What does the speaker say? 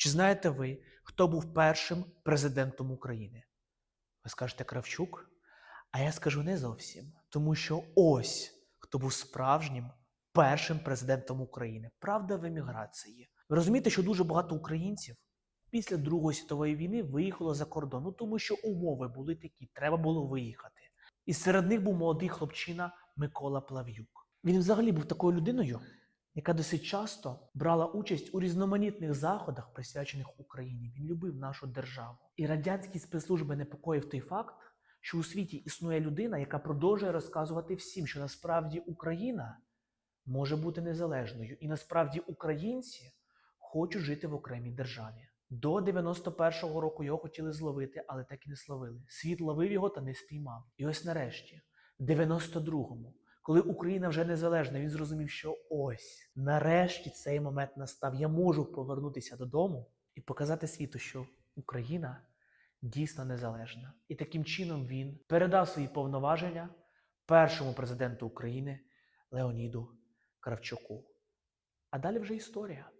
Чи знаєте ви, хто був першим президентом України? Ви скажете Кравчук? А я скажу не зовсім. Тому що ось хто був справжнім першим президентом України. Правда в еміграції. Ви розумієте, що дуже багато українців після Другої світової війни виїхало за кордон, ну тому що умови були такі, треба було виїхати. І серед них був молодий хлопчина Микола Плав'юк. Він взагалі був такою людиною, яка досить часто брала участь у різноманітних заходах, присвячених Україні. Він любив нашу державу. І радянські спецслужби непокоїв той факт, що у світі існує людина, яка продовжує розказувати всім, що насправді Україна може бути незалежною, і насправді українці хочуть жити в окремій державі. До 91-го року його хотіли зловити, але так і не зловили. Світ ловив його та не спіймав. І ось нарешті, в 92-му, коли Україна вже незалежна, він зрозумів, що ось нарешті цей момент настав. Я можу повернутися додому і показати світу, що Україна дійсно незалежна. І таким чином він передав свої повноваження першому президенту України Леоніду Кравчуку. А далі вже історія.